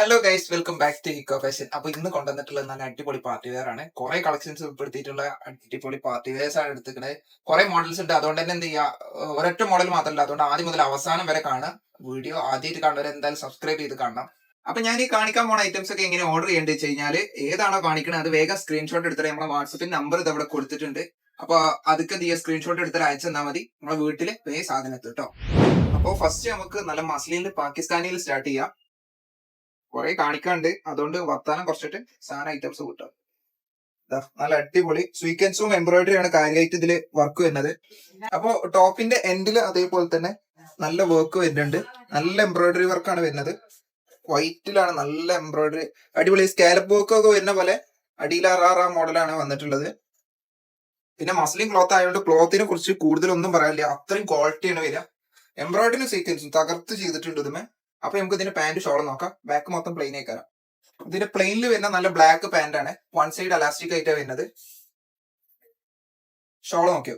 Hello guys welcome back to eco fashion അപ്പൊ ഇന്ന് കൊണ്ടുവന്നിട്ടുള്ള നല്ല അടിപൊളി പാർട്ടി വെയർ ആണ്. കുറെ കളക്ഷൻസ് ഉൾപ്പെടുത്തിയിട്ടുള്ള അടിപൊളി പാർട്ടി വെയർസ് ആണ് എടുത്തിരിക്കുന്നത് കുറെ മോഡൽസ് ഉണ്ട്. അതുകൊണ്ട് തന്നെ എന്ത് ചെയ്യാ? ഒരൊറ്റ മോഡൽ മാത്രമല്ല. അതുകൊണ്ട് ആദ്യം മുതൽ അവസാനം വരെ കാണാം വീഡിയോ ആദ്യമായിട്ട് കാണുന്നവർ എന്തായാലും സബ്സ്ക്രൈബ് ചെയ്ത് കാണണം. അപ്പൊ ഞാൻ ഈ കാണിക്കാൻ പോണ ഐറ്റംസ് ഒക്കെ എങ്ങനെ ഓർഡർ ചെയ്യേണ്ടത് വെച്ച് കഴിഞ്ഞാൽ ഏതാണോ കാണിക്കുന്നത് അത് വേഗം സ്ക്രീൻഷോട്ട് എടുത്തിട്ട് നമ്മുടെ വാട്സപ്പിൽ നമ്പർ ഇത് അവിടെ കൊടുത്തിട്ടുണ്ട്. അപ്പൊ അതൊക്കെ എന്ത് ചെയ്യുക സ്ക്രീൻഷോട്ട് എടുത്തിട്ട് അയച്ചു തന്നാൽ മതി. നമ്മളെ വീട്ടിൽ വേ സാധനം എത്തും കേട്ടോ അപ്പൊ ഫസ്റ്റ് നമുക്ക് നല്ല മസ്ലിയിൽ പാകിസ്ഥാനിൽ സ്റ്റാർട്ട് ചെയ്യാം. കുറെ കാണിക്കാണ്ട്. അതുകൊണ്ട് വർത്താനം കുറച്ചിട്ട് സാധനം ഐറ്റംസ് കിട്ടും. നല്ല അടിപൊളി. സ്വീക്കൻസും എംബ്രോയിഡറി ആണ് കാര്യമായിട്ട് ഇതിൽ വർക്ക് വരുന്നത്. അപ്പോ ടോപ്പിന്റെ എൻഡിൽ അതേപോലെ തന്നെ നല്ല വർക്ക് വരുന്നുണ്ട്. നല്ല എംബ്രോയിഡറി വർക്കാണ് വരുന്നത്. വൈറ്റിലാണ് നല്ല എംബ്രോയിഡറി അടിപൊളി സ്കാലപ്പ് വർക്ക് ഒക്കെ വരുന്ന പോലെ അടിയിൽ ആറാ മോഡലാണ് വന്നിട്ടുള്ളത്. പിന്നെ മസ്ലിൻ ക്ലോത്ത് ആയതുകൊണ്ട് ക്ലോത്തിനെ കുറിച്ച് കൂടുതലൊന്നും പറയാനില്ല. അത്രയും ക്വാളിറ്റിയാണ് വരിക. എംബ്രോയിഡറി സീക്വൻസും തകർത്ത് ചെയ്തിട്ടുണ്ട് ഇതുമേ. അപ്പൊ നമുക്ക് ഇതിന്റെ പാന്റ് ഷോൾ നോക്കാം. ബാക്ക് മൊത്തം പ്ലെയിൻ ആയിക്കാരം ഇതിന്റെ പ്ലെയിനിൽ വരുന്ന നല്ല ബ്ലാക്ക് പാന്റ് ആണ്. വൺ സൈഡ് അലാസ്റ്റിക് ആയിട്ടാണ് വരുന്നത്. ഷോൾ നോക്കി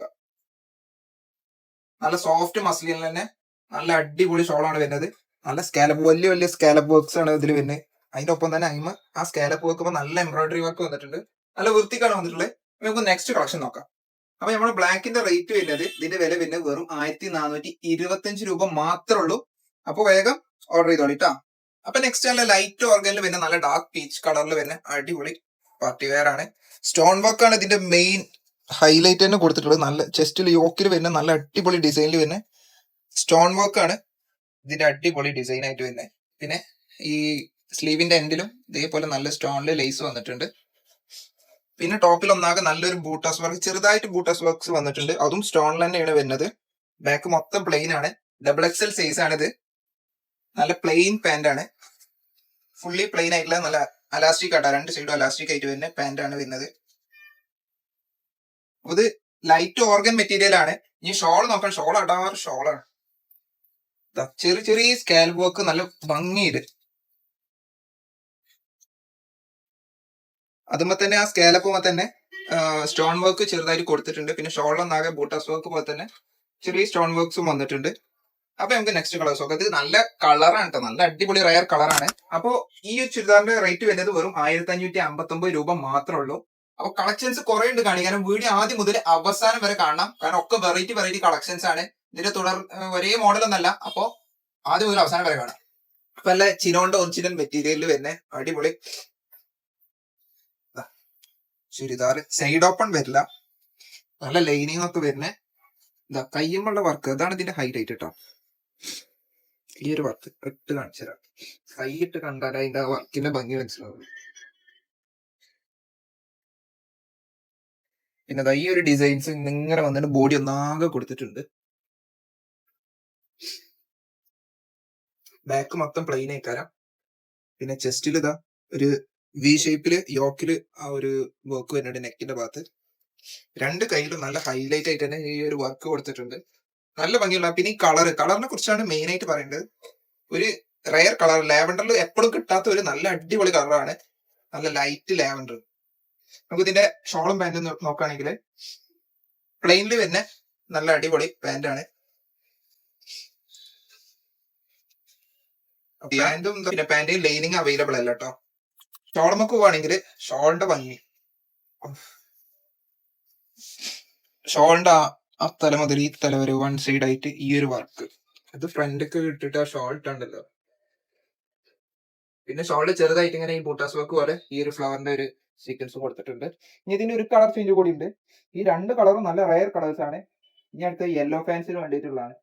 നല്ല സോഫ്റ്റ് മസ്ലിനിൽ തന്നെ നല്ല അടിപൊളി ഷോളാണ് വരുന്നത്. നല്ല സ്കാലപ്പ് വലിയ വലിയ സ്കാലപ്പ് വർക്ക്സ് ആണ് ഇതിൽ വരുന്നത്. അതിന്റെ ഒപ്പം തന്നെ അയിമ ആ സ്കാലപ്പ് വർക്ക് നല്ല എംബ്രോയിഡറി വർക്ക് വന്നിട്ടുണ്ട്. നല്ല വൃത്തിക്കാണ് വന്നിട്ടുള്ളത്. നമുക്ക് നെക്സ്റ്റ് കളക്ഷൻ നോക്കാം. അപ്പൊ നമ്മുടെ ബ്ലാക്കിന്റെ റേറ്റ് വരുന്നത് ഇതിന്റെ വില പിന്നെ വെറും ആയിരത്തി നാനൂറ്റി ഇരുപത്തി രൂപ മാത്രമേ ഉള്ളൂ. അപ്പൊ വേഗം ഓർഡർ ചെയ്തോളി കേട്ടോ അപ്പൊ നെക്സ്റ്റ് നല്ല ലൈറ്റ് ഓർഗനിൽ വരുന്ന നല്ല ഡാർക്ക് പീച്ച് കളറിൽ വരുന്ന അടിപൊളി പാർട്ടി വെയർ ആണ്. സ്റ്റോൺ വർക്ക് ആണ് ഇതിന്റെ മെയിൻ ഹൈലൈറ്റ് തന്നെ കൊടുത്തിട്ടുള്ളത്. നല്ല ചെസ്റ്റിൽ യോക്കിൽ വരുന്ന നല്ല അടിപൊളി ഡിസൈനിൽ വരുന്ന സ്റ്റോൺ വർക്ക് ആണ് ഇതിന്റെ അടിപൊളി ഡിസൈൻ ആയിട്ട് വരുന്നത് പിന്നെ ഈ സ്ലീവിന്റെ എൻഡിലും ഇതേപോലെ നല്ല സ്റ്റോണിൽ ലേസ് വന്നിട്ടുണ്ട്. പിന്നെ ടോപ്പിൽ ഒന്നാകെ നല്ലൊരു ബൂട്ടാസ് വർക്ക് ചെറുതായിട്ട് ബൂട്ടാസ് വർക്ക്സ് വന്നിട്ടുണ്ട്. അതും സ്റ്റോണിൽ തന്നെയാണ് വരുന്നത്. ബാക്ക് മൊത്തം പ്ലെയിൻ ആണ്. ഡബിൾ എക്സൽ സൈസ് ആണിത്. നല്ല പ്ലെയിൻ പാന്റ് ആണ്. ഫുള്ളി പ്ലെയിൻ ആയിട്ടുള്ള നല്ല അലാസ്റ്റിക് ആട്ടോ. രണ്ട് സൈഡും അലാസ്റ്റിക് ആയിട്ട് വരുന്ന ആണ് വരുന്നത്. ഇത് ലൈറ്റ് ഓർഗൻ മെറ്റീരിയൽ ആണ്. ഇനി ഷോൾ നോക്കാം. ഷോൾ അടാറ് ഷോളാണ് ചെറിയ ചെറിയ സ്കാൽ വർക്ക് നല്ല ഭംഗിയിൽ. അതുമ്പോ തന്നെ ആ സ്കാലപ്പുമ്പോ തന്നെ സ്റ്റോൺ വർക്ക് ചെറുതായിട്ട് കൊടുത്തിട്ടുണ്ട്. പിന്നെ ഷോൾ ഷോളിലൊന്നാകെ ബൂട്ടാസ് വർക്ക് പോലെ തന്നെ ചെറിയ സ്റ്റോൺ വർക്ക്സും വന്നിട്ടുണ്ട്. അപ്പൊ നമുക്ക് നെക്സ്റ്റ് കളേഴ്സ് നോക്കാം ഇത് നല്ല കളറാണ് കേട്ടോ നല്ല അടിപൊളി റയർ കളറാണ് അപ്പോൾ ഈ ഒരു ചുരിദാറിന്റെ റേറ്റ് വരുന്നത് വെറും ആയിരത്തി അഞ്ഞൂറ്റി അമ്പത്തി ഒമ്പത് രൂപ മാത്രമേ ഉള്ളൂ. അപ്പൊ കളക്ഷൻസ് കുറെ ഉണ്ട് കാണിക്കാനും വീഡിയോ ആദ്യം മുതൽ അവസാനം വരെ കാണണം. കാരണം ഒക്കെ വെറൈറ്റി വെറൈറ്റി കളക്ഷൻസ് ആണ്. ഇതിന്റെ തുടർ ഒരേ മോഡൽ ഒന്നല്ല. അപ്പോൾ ആദ്യം മുതൽ അവസാനം വരെ കാണാം. അല്ല ചിനോന്റെ ഒറിജിനൽ മെറ്റീരിയലിൽ വരുന്ന. അടിപൊളി. ചുരിദാർ സൈഡ് ഓപ്പൺ വരില്ല. നല്ല ലൈനിങ് ഒക്കെ വരുന്നത് ഇതാ കയ്യുമുള്ള വർക്ക് അതാണ് ഇതിന്റെ ഹൈലൈറ്റ് കേട്ടോ ഈ ഒരു വർക്ക് ഇട്ട് കാണിച്ചു തരാം. കൈ ഇട്ട് കണ്ടാൽ അതിന്റെ ആ വർക്കിന്റെ ഭംഗി മനസ്സിലാവും. പിന്നെ ഈ ഒരു ഡിസൈൻസ് ഇങ്ങനെ വന്നിട്ട് ബോഡി ഒന്നാകെ കൊടുത്തിട്ടുണ്ട്. ബാക്ക് മൊത്തം പ്ലെയിൻ ആയിക്കാരം. പിന്നെ ചെസ്റ്റിൽ ഇതാ ഒരു വി ഷേപ്പിൽ യോക്കിൽ ആ ഒരു വർക്ക് വരുന്നുണ്ട് നെക്കിന്റെ ഭാഗത്ത്. രണ്ട് കൈയിലും നല്ല ഹൈലൈറ്റ് ആയിട്ട് തന്നെ ഈ ഒരു വർക്ക് കൊടുത്തിട്ടുണ്ട്. നല്ല ഭംഗിയുള്ള പിന്നെ ഈ കളർ കളറിനെ കുറിച്ചാണ് മെയിൻ ആയിട്ട് പറയേണ്ടത്. ഒരു റയർ കളർ ലാവൻഡറിൽ എപ്പോഴും കിട്ടാത്ത ഒരു നല്ല അടിപൊളി കളറാണ് നല്ല ലൈറ്റ് ലാവൻഡർ നമുക്ക് ഇതിന്റെ ഷോളും പാന്റും നോക്കുകയാണെങ്കിൽ പ്ലെയിനിൽ വരുന്ന നല്ല അടിപൊളി പാന്റാണ് പാന്റും പിന്നെ പാന്റും ലൈനിങ് അവൈലബിൾ അല്ല കേട്ടോ ഷോൾ നമുക്ക് പോവാണെങ്കിൽ ഷോളിന്റെ ഭംഗി. ഷോളിന്റെ ആ തല മുതൽ ഈ തല വരെ വൺ സൈഡ് ആയിട്ട് ഈ ഒരു വർക്ക് അത് ഫ്രണ്ടൊക്കെ ഇട്ടിട്ട് ആ ഷോൾട്ട് ഉണ്ടല്ലോ. പിന്നെ ഷോൾട്ട് ചെറുതായിട്ട് ഇങ്ങനെ ഈ ബൂട്ടാസ് വർക്ക് പോലെ ഈ ഒരു ഫ്ലവറിന്റെ ഒരു സീക്വൻസ് കൊടുത്തിട്ടുണ്ട്. ഇനി ഇതിന് ഒരു കളർ ചേഞ്ച് കൂടി ഉണ്ട്. ഈ രണ്ട് കളറും നല്ല റയർ കളേഴ്സ് ആണ്. ഇനി അടുത്ത യെല്ലോ ഫാൻസിന് വേണ്ടിയിട്ടുള്ളതാണ്.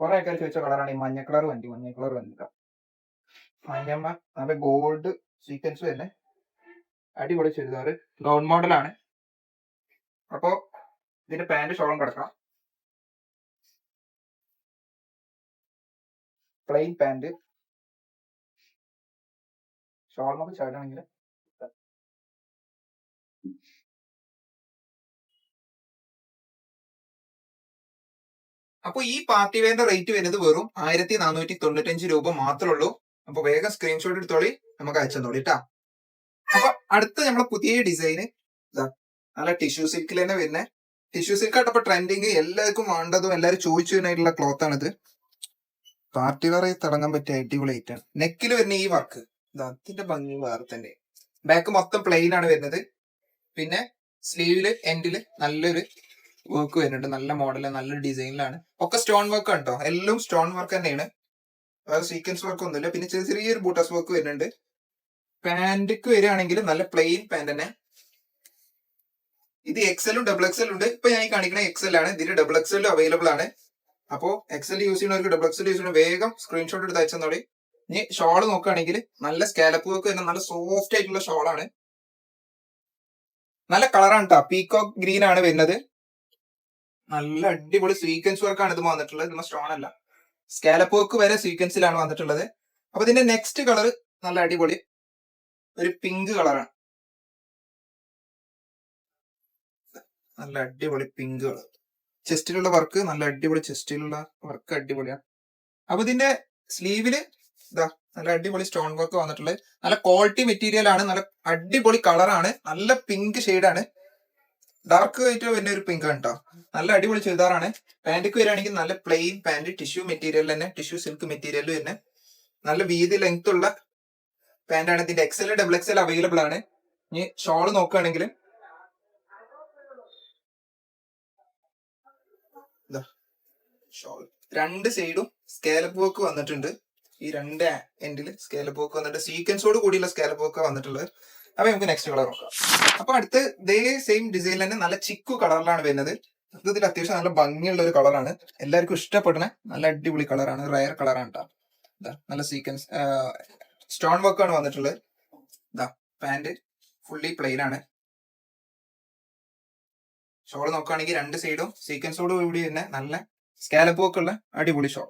കുറെ ആൾക്കാർ ചോദിച്ച കളറാണ് ഈ മഞ്ഞ കളർ വണ്ടി. മഞ്ഞ കളർ വന്നില്ല. മഞ്ഞമ്മ നല്ല ഗോൾഡ് സീക്വൻസ് തന്നെ അടിപൊളി ചെയ്തവർ ഗൗൺ മോഡലാണ് അപ്പോ ഇതിന്റെ പാന്റ് ഷോളും കിടക്കാം പ്ലെയിൻ പാന്റ് ഷോൾ നമുക്ക് ചാടണമെങ്കിൽ അപ്പൊ ഈ പാർട്ടി വെയറിന്റെ റേറ്റ് വരുന്നത് വെറും ആയിരത്തി നാനൂറ്റി തൊണ്ണൂറ്റഞ്ച് രൂപ മാത്രമേ ഉള്ളൂ. അപ്പൊ വേഗം സ്ക്രീൻഷോട്ട് എടുത്തോളി നമുക്ക് അയച്ചു തന്നോളി കേട്ടാ അപ്പൊ അടുത്ത നമ്മളെ പുതിയ ഡിസൈന് നല്ല ടിഷ്യൂ സിൽക്കിൽ തന്നെ വരുന്ന. ടിഷ്യൂ സിൽക്ക് ആട്ടപ്പോ ട്രെൻഡിങ് എല്ലാവർക്കും വേണ്ടതും എല്ലാവരും വരുന്നതായിട്ടുള്ള ക്ലോത്ത് ആണിത്. പാർട്ടി വെയർ തിളങ്ങാൻ പറ്റിയ അടിപൊളി ഐറ്റാണ് നെക്കിൽ വരുന്ന ഈ വർക്ക് അതിന്റെ ഭംഗി വേറെ തന്നെ. ബാക്ക് മൊത്തം പ്ലെയിൻ ആണ് വരുന്നത്. പിന്നെ സ്ലീവിൽ എൻഡിൽ നല്ലൊരു വർക്ക് വരുന്നുണ്ട്. നല്ല മോഡൽ നല്ലൊരു ഡിസൈനിലാണ് ഒക്കെ സ്റ്റോൺ വർക്ക് കേട്ടോ എല്ലാം സ്റ്റോൺ വർക്ക് തന്നെയാണ്. വേറെ സീക്വൻസ് വർക്ക് ഒന്നുമില്ല. പിന്നെ ചെറിയ ചെറിയൊരു ബൂട്ടസ് വർക്ക് വരുന്നുണ്ട്. പാന്റിക്ക് വരികയാണെങ്കിൽ നല്ല പ്ലെയിൻ പാന്റ് തന്നെ. ഇത് എക്സലും ഡബിൾ എക്സലും ഉണ്ട്. ഇപ്പൊ ഞാൻ കാണിക്കുന്ന എക്സൽ ആണ്. ഇതിന് ഡബിൾ എക്സലും അവൈലബിൾ ആണ്. അപ്പോ എക്സൽ യൂസ് ചെയ്യുന്നവർക്ക് ഡബിൾ എക്സൽ യൂസ് ചെയ്യുന്ന വേഗം സ്ക്രീൻഷോട്ട് എടുത്ത് അയച്ചെന്നോളി ഇനി ഷോൾ നോക്കുകയാണെങ്കിൽ നല്ല സ്കാലപ്പ് വർക്ക് തന്നെ നല്ല സോഫ്റ്റ് ആയിട്ടുള്ള ഷോളാണ് നല്ല കളറാണ് കേട്ടോ പീകോക്ക് ഗ്രീൻ ആണ് വരുന്നത്. നല്ല അടിപൊളി സീക്വൻസ് വർക്കാണ് ഇത് വന്നിട്ടുള്ളത്. ഇത് സ്റ്റോൺ അല്ല. സ്കാലപ്പ് വർക്ക് വരെ സീക്വൻസിലാണ് വന്നിട്ടുള്ളത്. അപ്പൊ ഇതിന്റെ നെക്സ്റ്റ് കളർ നല്ല അടിപൊളി. ഒരു പിങ്ക് കളറാണ് നല്ല അടിപൊളി പിങ്ക് കളർ ചെസ്റ്റിലുള്ള വർക്ക് നല്ല അടിപൊളി ചെസ്റ്റിലുള്ള വർക്ക് അടിപൊളിയാണ് അപ്പൊ ഇതിന്റെ സ്ലീവിൽ ഇതാ നല്ല അടിപൊളി സ്റ്റോൺ വർക്ക് വന്നിട്ടുള്ളത് നല്ല ക്വാളിറ്റി മെറ്റീരിയൽ ആണ് നല്ല അടിപൊളി കളറാണ് നല്ല പിങ്ക് ആണ്. ഡാർക്ക് ആയിട്ട് വരുന്ന ഒരു പിങ്ക് ആണ് കേട്ടോ നല്ല അടിപൊളി ചുരിദാറാണ് പാന്റിക്ക് വരികയാണെങ്കിൽ നല്ല പ്ലെയിൻ പാന്റ് ടിഷ്യൂ മെറ്റീരിയൽ തന്നെ ടിഷ്യൂ സിൽക്ക് മെറ്റീരിയൽ തന്നെ. നല്ല വീതി ലെങ്ത് ഉള്ള പാന്റ് ആണ്. ഇതിന്റെ എക്സൽ ഡബിൾ എക്സൽ അവൈലബിൾ ആണ്. ഇനി ഷോൾ നോക്കുകയാണെങ്കിൽ ഷോൾ രണ്ട് സൈഡും സ്കാലപ്പ് വർക്ക് വന്നിട്ടുണ്ട്. ഈ രണ്ട് എൻഡിൽ സ്കാലപ്പ് വർക്ക് വന്നിട്ട് സീക്വൻസോട് കൂടിയുള്ള സ്കാലപ്പ് വർക്ക് വന്നിട്ടുള്ളത്. അപ്പൊ നമുക്ക് നെക്സ്റ്റ് കളർ നോക്കാം. അപ്പൊ അടുത്ത് ഇതേ സെയിം ഡിസൈൻ തന്നെ നല്ല ചിക്കു കളറിലാണ് വരുന്നത്. ഇത് ഇതിൽ അത്യാവശ്യം നല്ല ഭംഗിയുള്ള ഒരു കളറാണ് എല്ലാവർക്കും ഇഷ്ടപ്പെടുന്ന നല്ല അടിപൊളി കളറാണ് റയർ കളറാണ് കേട്ടോ നല്ല സീക്വൻസ് സ്റ്റോൺ വർക്ക് ആണ് വന്നിട്ടുള്ളത്. ഇതാ പാന്റ് ഫുള്ളി പ്ലെയിൻ ആണ്. ഷോൾ നോക്കുകയാണെങ്കിൽ രണ്ട് സൈഡും സീക്വൻസോട് കൂടി തന്നെ നല്ല സ്കാലപ്പ് ഒക്കെ ഉള്ള അടിപൊളി ഷോൾ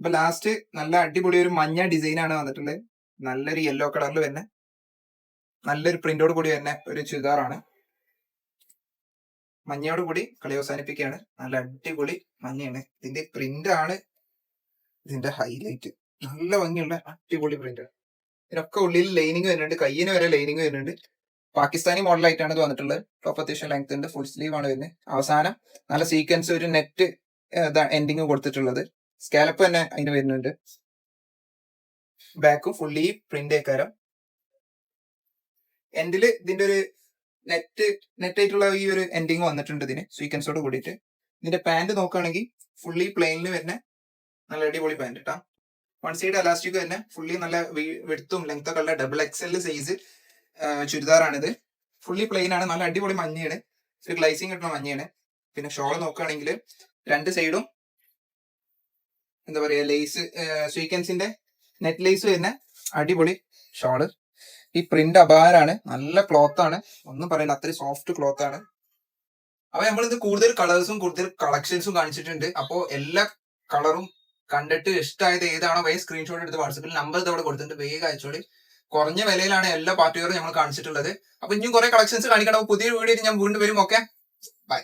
ഇപ്പൊ ലാസ്റ്റ് നല്ല അടിപൊളി ഒരു മഞ്ഞ ഡിസൈൻ ആണ് വന്നിട്ടുള്ളത്. നല്ലൊരു യെല്ലോ കളറിൽ തന്നെ നല്ലൊരു പ്രിന്റോട് കൂടി തന്നെ ഒരു ചുരിദാറാണ് മഞ്ഞയോട് കൂടി കളി അവസാനിപ്പിക്കുകയാണ്. നല്ല അടിപൊളി മഞ്ഞയാണ്. ഇതിന്റെ പ്രിന്റ് ആണ് ഇതിന്റെ ഹൈലൈറ്റ് നല്ല ഭംഗിയുള്ള അടിപൊളി പ്രിന്റ് ഇതിനൊക്കെ ഉള്ളിൽ ലൈനിങ് വരുന്നുണ്ട്. കയ്യിന് വരെ ലൈനിങ് വരുന്നുണ്ട്. പാകിസ്ഥാനി മോഡലായിട്ടാണ് ഇത് വന്നിട്ടുള്ളത്. ടോപ്പ് അത്യാവശ്യം ലെങ്ത് ഉണ്ട് ഫുൾ സ്ലീവ് ആണ് വരുന്നത്. അവസാനം നല്ല സീക്വൻസ് ഒരു നെറ്റ് എൻഡിങ് കൊടുത്തിട്ടുള്ളത്. സ്കാലപ്പ് തന്നെ അതിന് വരുന്നുണ്ട്. ബാക്കും ഫുള്ളി പ്രിന്റ് ആക്കാരം എൻഡിൽ ഇതിന്റെ ഒരു നെറ്റ് നെറ്റ് ആയിട്ടുള്ള ഈ ഒരു എൻഡിങ് വന്നിട്ടുണ്ട് ഇതിന് സീക്വൻസോട് കൂടിയിട്ട്. ഇതിന്റെ പാന്റ് നോക്കുകയാണെങ്കിൽ ഫുള്ളി പ്ലെയിനിൽ വരുന്ന നല്ല അടിപൊളി പാന്റ് ഇട്ടാ വൺ സൈഡ് അലാസ്റ്റിക് തന്നെ ഫുള്ളി നല്ല വെടുത്തും ലെങ്ത് ഒക്കെ ഉള്ള ഡബിൾ എക്സൽ സൈസ് ചുരിദാറാണിത്. ഫുള്ളി പ്ലെയിൻ ആണ്. നല്ല അടിപൊളി മഞ്ഞയാണ്. ഒരു ഗ്ലൈസിങ് കിട്ടുന്ന മഞ്ഞയാണ്. പിന്നെ ഷോൾ നോക്കുകയാണെങ്കിൽ രണ്ട് സൈഡും എന്താ പറയാ ലേസ് സ്വീക്കൻസിന്റെ നെറ്റ് ലേസ് തന്നെ അടിപൊളി ഷോൾ ഈ പ്രിന്റ് അപാരാണ് നല്ല ക്ലോത്ത് ആണ്. ഒന്നും പറയണ്ട അത്രയും സോഫ്റ്റ് ക്ലോത്ത് ആണ്. അപ്പൊ നമ്മളിത് കൂടുതൽ കളേഴ്സും കൂടുതൽ കളക്ഷൻസും കാണിച്ചിട്ടുണ്ട്. അപ്പോ എല്ലാ കളറും കണ്ടിട്ട് ഇഷ്ടമായത് ഏതാണോ വേ സ്ക്രീൻഷോട്ട് എടുത്ത് വാട്സപ്പിൽ നമ്പർ ഇതവിടെ കൊടുത്തിട്ടുണ്ട് വേഗം അയച്ചോളി. കുറഞ്ഞ വിലയിലാണ് എല്ലാ പാർട്ടികളും നമ്മൾ കാണിച്ചിട്ടുള്ളത്. അപ്പൊ ഇനിയും കുറെ കളക്ഷൻസ് കാണിക്കണം. പുതിയ വീഡിയോ ഞാൻ വീണ്ടും വരും. Okay bye